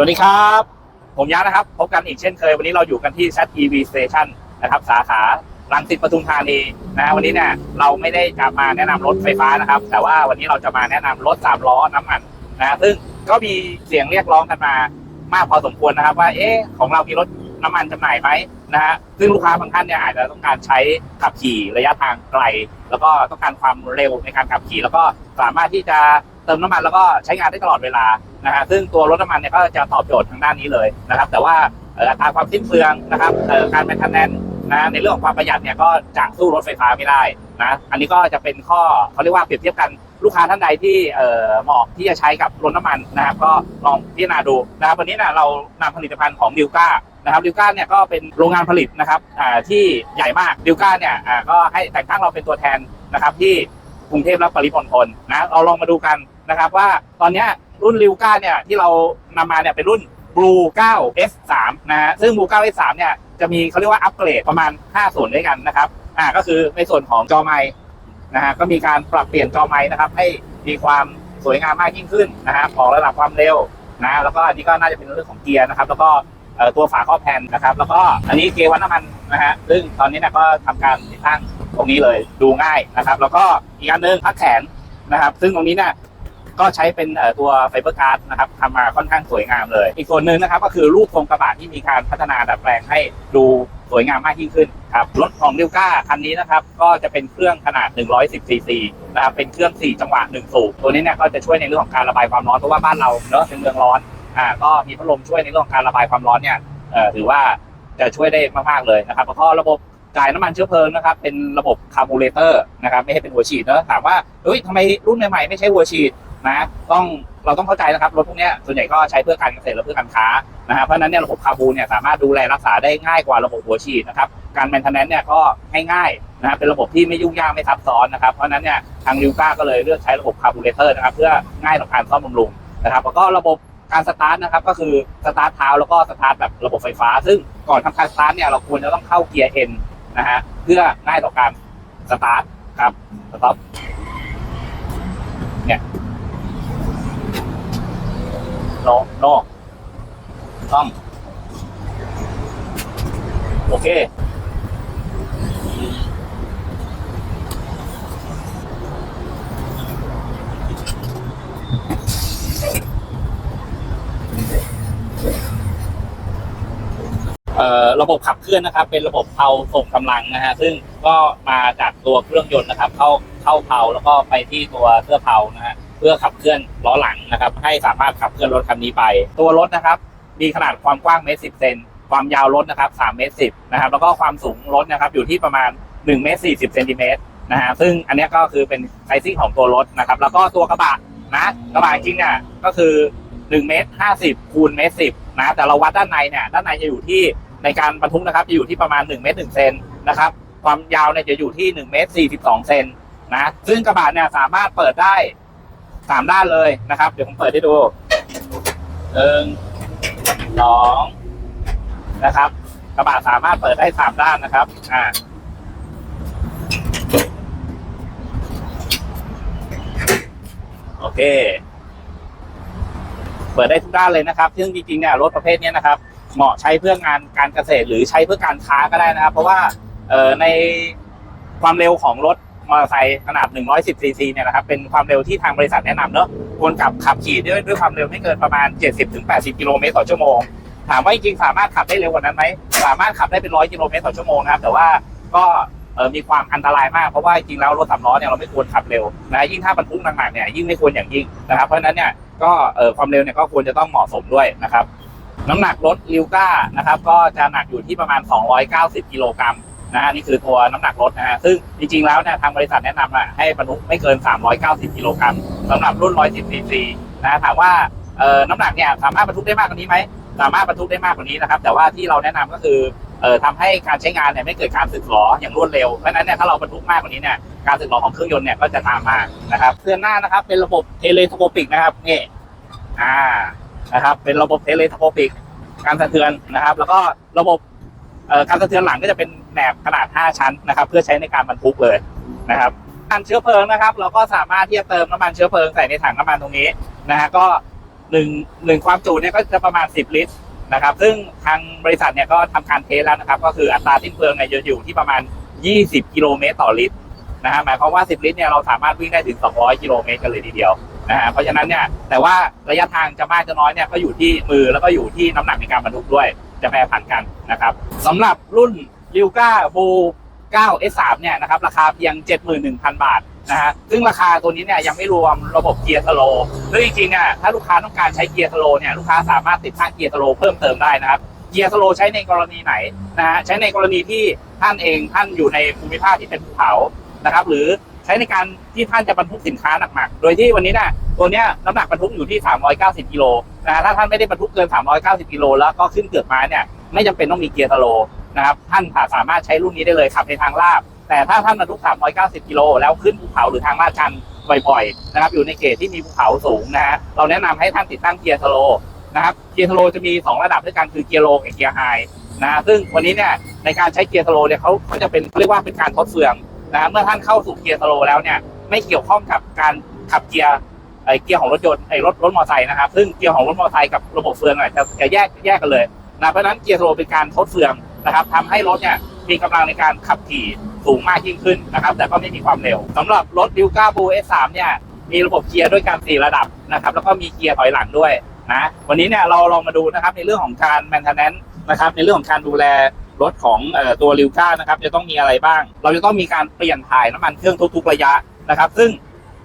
สวัสดีครับ ผมยะนะครับ พบกันอีกเช่นเคย วันนี้เราอยู่กันที่ Chat EV Station นะครับ สาขาลังสิตปทุมธานีนะฮะวันนี้เนี่ยเราไม่ได้จะมาแนะนำรถไฟฟ้านะครับ แต่ว่าวันนี้เราจะมาแนะนำรถสามล้อน้ำมันนะซึ่งก็มีเสียงเรียกร้องกันมามากพอสมควรนะครับ ว่าเอ๊ะของเรามีรถน้ำมันจำหน่ายไหมนะฮะซึ่งลูกค้าบางท่านเนี่ยอาจจะต้องการใช้ขับขี่ระยะทางไกล แล้วก็ต้องการความเร็วในการขับขี่ แล้วก็สามารถที่จะเติมน้ำมันแล้วก็ใช้งานได้ตลอดเวลา นะฮะซึ่งตัวรถน้ำมันเนี่ยก็จะตอบโจทย์ทางด้านนี้เลยนะครับ แต่ว่าอัตราความสิ้นเปลืองนะครับการเป็นทันแนนนะในเรื่องของความประหยัดเนี่ยก็จะสู้รถไฟฟ้าไม่ได้นะอันนี้ก็จะเป็นข้อเขาเรียกว่าเปรียบเทียบกันลูกค้าท่านใดที่เหมาะที่จะใช้กับรถน้ำมันนะครับ ก็ลองพิจารณาดูนะครับวันนี้เนี่ยเรานำผลิตภัณฑ์ของดิวก้านะครับดิวก้าเนี่ยก็เป็นโรงงานผลิตนะครับที่ใหญ่มากดิวก้าเนี่ยก็ให้แต่งตั้งเราเป็นตัวแทนนะครับที่กรุงเทพและปริมณฑลนะเราลองมาดูกัน นะครับว่าตอนนี้รุ่นริวก้าเนี่ยที่เรานำมาเนี่ยเป็นรุ่น Blue 9 S3 นะฮะซึ่ง Blue 9 S3 เนี่ยจะมีเขาเรียกว่าอัปเกรดประมาณ 5 ส่วนด้วยกันนะครับอ่าก็คือในส่วนของจอไมค์นะฮะก็มีการปรับเปลี่ยนจอไมค์นะครับให้มีความสวยงามมากยิ่งขึ้นนะฮะของระดับความเร็วนะแล้วก็อันนี้ก็น่าจะเป็นเรื่องของเกียร์นะครับ แล้วก็ตัวฝาครอบแผ่นนะครับ แล้วก็อันนี้เกียร์วัดน้ำมันนะฮะซึ่งตอนนี้เนี่ยก็ทำการติดตั้งตรงนี้เลยดูง่ายนะครับ แล้วก็อีกอันหนึงพักแขนนะครับ ซึ่งตรงนี้เนี่ย ก็ใช้เป็นตัวไฟเบอร์การ์ดนะครับทำมาค่อนข้างสวยงามเลย อีกส่วนหนึ่งนะครับก็คือรูปทรงกระบะที่มีการพัฒนาดัดแปลงให้ดูสวยงามมากยิ่งขึ้นครับรถของดิวก้าคันนี้นะครับก็จะเป็นเครื่องขนาด 110ซีซีนะครับเป็นเครื่อง 4 จังหวะ1สูบตัวนี้เนี่ยก็จะช่วยในเรื่องของการระบายความร้อนเพราะว่าบ้านเราเนอะเป็นเมืองร้อนอ่าก็มีพัดลมช่วยในเรื่องของการระบายความร้อนเนี่ยถือว่าจะช่วยได้มากๆเลยนะครับแล้วก็ระบบจ่ายน้ำมันเชื้อเพลิงนะครับเป็นระบบคาร์บูเรเตอร์นะครับไม่ใช่เป็นหัวฉีดเนอะถามว่าเฮ้ยทำไมรุ่นใหม่ๆไม่ใช่หัวฉีด นะต้องเราต้องเข้าใจนะครับรถพวกนี้ส่วนใหญ่ก็ใช้เพื่อการเกษตรและเพื่อการค้านะฮะเพราะฉะนั้นเนี่ยระบบคาบูเนี่ยสามารถดูแลรักษาได้ง่ายกว่าระบบหัวฉีดนะครับการแมนเทนแนนเนี่ยก็ง่ายๆนะฮะเป็นระบบที่ไม่ยุ่งยากไม่ซับซ้อนนะครับเพราะฉะนั้นเนี่ยทางลิวก้าก็เลยเลือกใช้ระบบคาบูเรเตอร์นะครับเพื่อง่ายต่อการซ่อมบำรุงนะครับแล้วก็ระบบการสตาร์ทนะครับก็คือสตาร์ทเท้าแล้วก็สตาร์ทแบบระบบไฟฟ้า ซึ่งก่อนทำการสตาร์ทเนี่ยเราควรจะต้องเข้าเกียร์ N นะฮะเพื่อง่ายต่อการสตาร์ทครับสต็อปโนโนต้องโอเค ระบบขับเคลื่อนนะครับ เป็นระบบเพาส่งกำลังนะฮะซึ่งก็มาจากตัวเครื่องยนต์นะครับ เข้าเข้าเพาแล้วก็ไปที่ตัวเสื้อเพานะฮะ เพื่อขับเคลื่อนล้อหลังนะครับ ให้สามารถขับเคลื่อนรถคันนี้ไป ตัวรถนะครับ มีขนาดความกว้างเมตรสิบเซนความยาวรถนะครับสามเมตรสิบนะครับแล้วก็ความสูงรถนะครับอยู่ที่ประมาณหนึ่งเมตรสี่สิบเซนติเมตรนะฮะซึ่งอันนี้ก็คือเป็นไซซิ่งของตัวรถนะครับ แล้วก็ตัวกระบะนะกระบะจริงเนี่ยก็คือหนึ่งเมตรห้าสิบคูณเมตรสิบนะแต่เราวัดด้านในเนี่ยด้านในจะอยู่ที่ในการบรรทุกนะครับจะอยู่ที่ประมาณ1เมตร1เซนนะครับความยาวเนี่ยจะอยู่ที่1เมตร42เซนนะซึ่งกระบะเนี่ยสามารถเปิดได้ สามด้านเลยนะครับ เดี๋ยวผมเปิดให้ดูหนึ่งสองนะครับ กระบะสามารถเปิดได้สามด้านนะครับ อ่าโอเค เปิดได้ทุกด้านเลยนะครับ ซึ่งจริงๆเนี่ยรถประเภทนี้นะครับ เหมาะใช้เพื่องานการเกษตรหรือใช้เพื่อการค้าก็ได้นะครับ เพราะว่าเอ่อในความเร็วของรถ มอเตอร์ไซค์ขนาด 110ซีซีเนี่ยนะครับเป็นความเร็วที่ทางบริษัทแนะนำเนอะควรขับขับขี่ด้วยด้วยความเร็วไม่เกินประมาณ 70-80 กิโลเมตรต่อชั่วโมง ถามว่าจริงๆสามารถขับได้เร็วกว่านั้นไหมสามารถขับได้เป็นร้อยกิโลเมตรต่อชั่วโมงนะครับแต่ว่าก็เออมีความอันตรายมากเพราะว่าจริงแล้วรถสามล้อเนี่ยเราไม่ควรขับเร็วนะยิ่งถ้าบรรทุกหนักๆเนี่ยยิ่งไม่ควรอย่างยิ่งนะครับเพราะฉะนั้นเนี่ยก็เออความเร็วเนี่ยก็ควรจะต้องเหมาะสมด้วยนะครับน้ำหนักรถลิวก้านะครับก็จะหนักอยู่ที่ประมาณ 290 กิโลกรัม นะนี่คือตัวน้ำหนักรถนะฮะซึ่งจริงๆแล้วเนี่ยทางบริษัทแนะนำอะให้บรรทุกไม่เกิน 390กิโลกรัมสำหรับรุ่น 110ซีซีนะถามว่าเอ่อน้ำหนักเนี่ยสามารถบรรทุกได้มากกว่านี้ไหมสามารถบรรทุกได้มากกว่านี้นะครับ แต่ว่าที่เราแนะนำก็คือเอ่อทำให้การใช้งานเนี่ยไม่เกิดการสึกหรออย่างรวดเร็วเพราะฉะนั้นเนี่ยถ้าเราบรรทุกมากกว่านี้เนี่ยการสึกหรอของเครื่องยนต์เนี่ยก็จะตามมานะครับเครื่องหน้านะครับเป็นระบบเทเลสโคปิกนะครับนี่อ่านะครับเป็นระบบเทเลสโคปิกการสะเทือนนะครับ แล้วก็ระบบ การสะเทือนหลังก็จะเป็นแหนบขนาด 5 ชั้นนะครับ เพื่อใช้ในการบรรทุกเลยนะครับน้ำมันเชื้อเพลิงนะครับ เราก็สามารถที่จะเติมน้ำมันเชื้อเพลิงใส่ในถังน้ำมันตรงนี้นะฮะก็หนึ่งหนึ่งความจุเนี่ยก็จะประมาณ 10 ลิตรนะครับ ซึ่งทางบริษัทเนี่ยก็ทำการเทสแล้วนะครับ ก็คืออัตราสิ้นเปลืองเนี่ยจะอยู่ที่ประมาณ 20 กิโลเมตรต่อลิตรนะฮะหมายความว่า 10 ลิตรเนี่ยเราสามารถวิ่งได้ถึง 200 กิโลเมตรกันเลยทีเดียวนะฮะเพราะฉะนั้นเนี่ยแต่ว่าระยะทางจะมากจะน้อยเนี่ยก็อยู่ที่มือแล้วก็อยู่ที่น้ำหนักในการบรรทุกด้วย จะแปรผันกันนะครับสำหรับรุ่นลิวก้าบู9 S3 เนี่ยนะครับราคาเพียง 71,000 บาทนะฮะซึ่งราคาตัวนี้เนี่ยยังไม่รวมระบบเกียร์สโลซึ่งจริงๆเนี่ยถ้าลูกค้าต้องการใช้เกียร์สโลเนี่ยลูกค้าสามารถติดตั้งเกียร์สโลเพิ่มเติมได้นะครับเกียร์สโลใช้ในกรณีไหนนะฮะใช้ในกรณีที่ท่านเองท่านอยู่ในภูมิภาคที่เป็นภูเขานะครับหรือ ช้ในการที่ท่านจะบรรทุกสินค้าหนักๆ โดยที่วันนี้เนี่ยตัวเนี้ยน้ำหนักบรรทุกอยู่ที่ 390กิโลนะฮะถ้าท่านไม่ได้บรรทุกเกิน 390กิโลแล้วก็ขึ้นเกือกม้เนี่ยไม่จำเป็นต้องมีเกียร์สโลนะครับท่านสามารถใช้รุ่นนี้ได้เลยขับในทางลาบ แต่ถ้าท่านบรรทุก 390กิโลแล้วขึ้นภูเขาหรือทางลาดชันบ่อยๆนะครับอยู่ในเขตที่มีภูเขาสูงนะฮะเราแนะนำให้ท่านติดตั้งเกียร์สโลนะครับเกียร์สโลจะมี 2 ระดับด้วยกันคือเกียร์โลกับเกียร์ไฮนะซึ่งวันนี้เนี่ยในการใช้เกียร์สโลเนี่ยเขาเขาจะเป็นเรียกว่าเป็นการทดเฟือง นะเมื่อท่านเข้าสู่เกียร์สโลแล้วเนี่ยไม่เกี่ยวข้องกับการขับเกียร์ไอเกียร์ของรถยนต์ไอรถรถมอเตอร์ไซค์นะครับซึ่งเกียร์ของรถมอเตอร์ไซค์กับระบบเฟืองอะจะจะแยกแยกกันเลยนะเพราะนั้นเกียร์สโลเป็นการทดเฟืองนะครับทำให้รถเนี่ยมีกำลังในการขับขี่สูงมากยิ่งขึ้นนะครับ แต่ก็ไม่มีความเร็วสำหรับรถดิวก้าบู S3 เนี่ยมีระบบเกียร์ด้วยกัน4ระดับนะครับ แล้วก็มีเกียร์ถอยหลังด้วยนะวันนี้เนี่ยเราลองมาดูนะครับในเรื่องของการแมนเทนแนนนะครับในเรื่องของการดูแล รถของตัวริวก้านะครับจะต้องมีอะไรบ้าง เราจะต้องมีการเปลี่ยนถ่ายน้ำมันเครื่องทุกๆระยะนะครับ ซึ่ง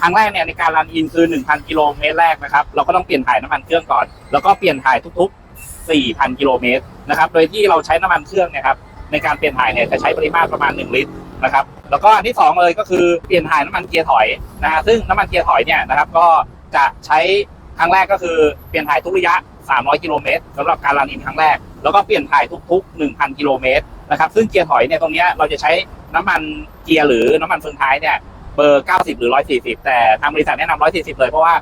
ครั้งแรกเนี่ยในการรันอินคือ 1,000 กิโลเมตรแรกนะครับ เราก็ต้องเปลี่ยนถ่ายน้ำมันเครื่องก่อน แล้วก็เปลี่ยนถ่ายทุกๆ 4,000 กิโลเมตรนะครับ โดยที่เราใช้น้ำมันเครื่องนยครับในการเปลี่ยนถ่ายเนี่ยจะใช้ปริมาตรประมาณ 1 ลิตรนะครับ แล้วก็อันที่ 2 เลยก็คือเปลี่ยนถ่ายน้ำมันเกียร์ถอยนะฮะ ซึ่งน้ำมันเกียร์ถอยเนี่ยนะครับก็จะใช้ครั้งแรกก็คือเปลี่ยนถ่ายทุกระยะ 300 กิโลเมตรสำหรับการรันอินครั้งแรก แล้วก็เปลี่ยนถ่ายทุกๆ 1,000 กิโลเมตรนะครับ ซึ่งเกียร์ถอยเนี่ยตรงนี้เราจะใช้น้ำมันเกียร์หรือน้ำมันเฟืองท้ายเนี่ยเบอร์ 90 หรือ 140 แต่ทางบริษัทแนะนำ140 เลยเพราะว่า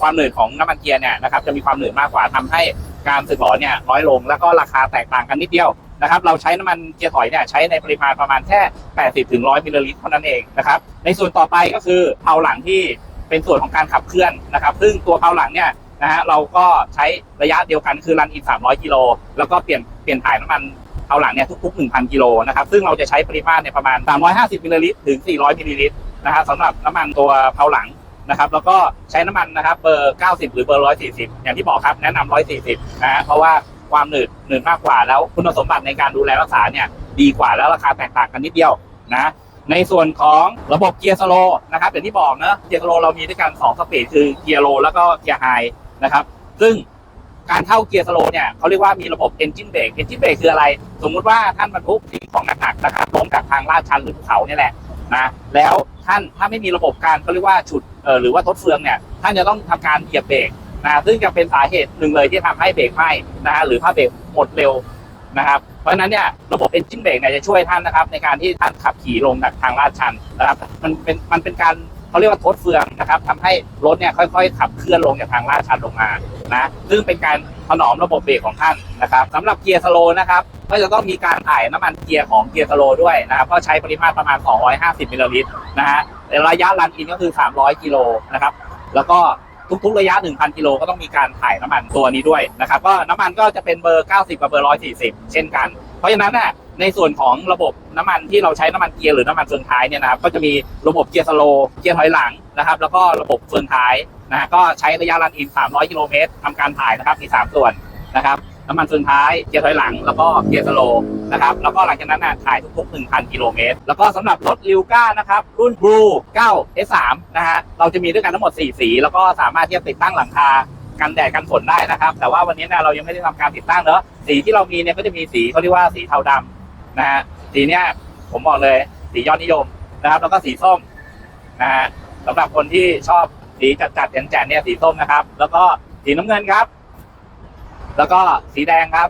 ความหนืดของน้ำมันเกียร์เนี่ยนะครับจะมีความหนืดมากกว่าทำให้การสึกหรอเนี่ยน้อยลงแล้วก็ราคาแตกต่างกันนิดเดียวนะครับเราใช้น้ำมันเกียร์ถอยเนี่ยใช้ในปริมาณประมาณแค่ 80ถึง100มิลลิลิตรเท่านั้นเองนะครับในส่วนต่อไปก็คือเพลาหลังที่เป็นส่วนของการขับเคลื่อนนะครับ ซึ่งตัวเพลาหลังเนี่ย นะฮะเราก็ใช้ระยะเดียวกันคือรันอิน300 กิโล แล้วก็เปลี่ยนเปลี่ยนถ่ายน้ำมันเพลาหลังเนี่ยทุกๆ 1,000 กิโลนะครับ ซึ่งเราจะใช้ปริมาณเนี่ยประมาณ 350 มิลลิลิตรถึง 400 มิลลิลิตรนะฮะสำหรับน้ำมันตัวเพลาหลังนะครับ แล้วก็ใช้น้ำมันนะครับเบอร์ 90 หรือเบอร์ 140 อย่างที่บอกครับแนะนำ140 นะฮะเพราะว่าความหนืดหนืดมากกว่าแล้วคุณสมบัติในการดูแลรักษาเนี่ยดีกว่าแล้วราคาแตกต่างกันนิดเดียวนะในส่วนของระบบเกียร์สโลนะครับอย่างที่บอกนะเกียร์สโลเรามีด้วยกัน2สปีดคือเกียร์โลแล้วก็เกียร์ไฮ นะครับ ซึ่งการเข้าเกียร์สโลว์เนี่ยเขาเรียกว่ามีระบบ engine brake engine brake คืออะไร สมมุติว่าท่านบรรทุกสิ่งของหนักๆนะครับลงจากทางลาดชันหรือภูเขาเนี่ยแหละนะแล้วท่านถ้าไม่มีระบบการเขาเรียกว่าฉุดหรือว่าทดเฟืองเนี่ยท่านจะต้องทำการเหยียบเบรกนะซึ่งจะเป็นสาเหตุหนึ่งเลยที่ทำให้เบรกไหม้นะฮะหรือผ้าเบรกหมดเร็วนะครับเพราะฉะนั้นเนี่ยระบบ engine brake เนี่ยจะช่วยท่านนะครับในการที่ท่านขับขี่ลงจากทางลาดชันนะครับมันเป็นมันเป็นการ เขาเรียกว่าทดเฟืองนะครับทำให้รถเนี่ยค่อยๆ ขับเคลื่อนลงจากทางลาดชันลงมานะซึ่งเป็นการถนอมระบบเบรกของท่านนะครับสำหรับเกียร์สโลนะครับก็จะต้องมีการถ่ายน้ำมันเกียร์ของเกียร์สโลด้วยนะครับก็ใช้ปริมาตรประมาณ 250มิลลิลิตรนะฮะระยะรันอินก็คือ 300 กิโลนะครับแล้วก็ทุกๆระยะ 1,000 กิโลก็ต้องมีการถ่ายน้ำมันตัวนี้ด้วยนะครับก็น้ำมันก็จะเป็นเบอร์ 90 กับเบอร์ 140 เช่นกัน เพราะฉะนั้นน่ะ ในส่วนของระบบน้ำมันที่เราใช้น้ำมันเกียร์หรือน้ำมันเฟืองท้ายเนี่ยนะครับก็จะมีระบบเกียร์สโลเกียร์ถอยหลังนะครับ แล้วก็ระบบเฟืองท้ายนะฮะก็ใช้ระยะรันอิน 300 กิโลเมตรทำการถ่ายนะครับมี 3 ส่วนนะครับน้ำมันเฟืองท้ายเกียร์ถอยหลัง แล้วก็เกียร์สโลนะครับแล้วก็หลังจากนั้นน่ะถ่ายทุกๆ 1,000 กิโลเมตร แล้วก็สำหรับรถลิวก้านะครับรุ่น Blue 9 S3 นะฮะเราจะมีด้วยกันทั้งหมด 4 สี แล้วก็สามารถที่จะติดตั้งหลังคากันแดดกันฝนได้นะครับ แต่ว่าวันนี้เนะเรายังไม่ได้ทำการติดตั้งเนอะสีที่เรามีเนี่ยก็จะมีสีเขาเรียกว่าสีเทาดำ นะฮะสีเนี้ยผมบอกเลยสียอดนิยมนะครับ แล้วก็สีส้มนะฮะสำหรับคนที่ชอบสีจัดๆแจ๋นๆเนี่ยสีส้มนะครับ แล้วก็สีน้ำเงินครับ แล้วก็สีแดงครับ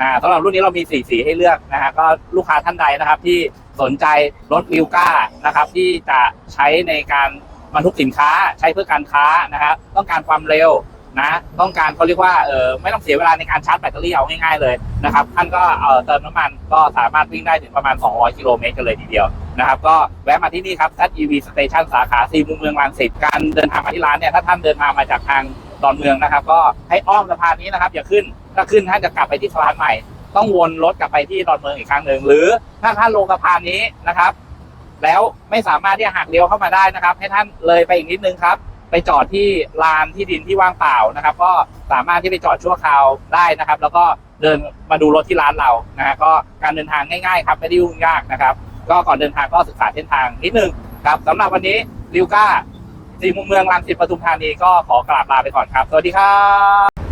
อ่าสำหรับรุ่นนี้เรามีสีสีให้เลือกนะฮะก็ลูกค้าท่านใดนะครับ ที่สนใจรถวิวก้านะครับ ที่จะใช้ในการบรรทุกสินค้าใช้เพื่อการค้านะครับต้องการความเร็ว นะต้องการเขาเรียกว่าเออไม่ต้องเสียเวลาในการชาร์จแบตเตอรี่เอาง่ายๆเลยนะครับท่านก็เออเติมน้ำมันก็สามารถวิ่งได้ถึงประมาณ 200 กิโลเมตรกันเลยทีเดียวนะครับก็แวะมาที่นี่ครับ ZEV Station สาขาสี่มุมเมืองรังสิตการเดินทางมาที่ร้านเนี่ยถ้าท่านเดินทางมาจากทางดอนเมืองนะครับ ก็ให้อ้อมสะพานนี้นะครับอย่าขึ้นถ้าขึ้นท่านจะกลับไปที่สะพานใหม่ ต้องวนรถกลับไปที่ดอนเมืองอีกครั้งหนึ่งหรือถ้าท่านลงสะพานนี้นะครับ แล้วไม่สามารถที่จะหักเลี้ยวเข้ามาได้นะครับ ให้ท่านเลยไปอีกนิดนึงครับ ไปจอดที่ลานที่ดินที่ว่างเปล่านะครับ ก็สามารถที่ไปจอดชั่วคราวได้นะครับ แล้วก็เดินมาดูรถที่ร้านเรานะฮะก็การเดินทางง่ายๆครับไม่ได้ยุ่งยากนะครับ ก็ก่อนเดินทางก็ศึกษาเส้นทางนิดนึงครับสำหรับวันนี้ริวก้าสี่มุมเมืองรังสิตปทุมธานีก็ขอกราบลาไปก่อนครับ สวัสดีครับ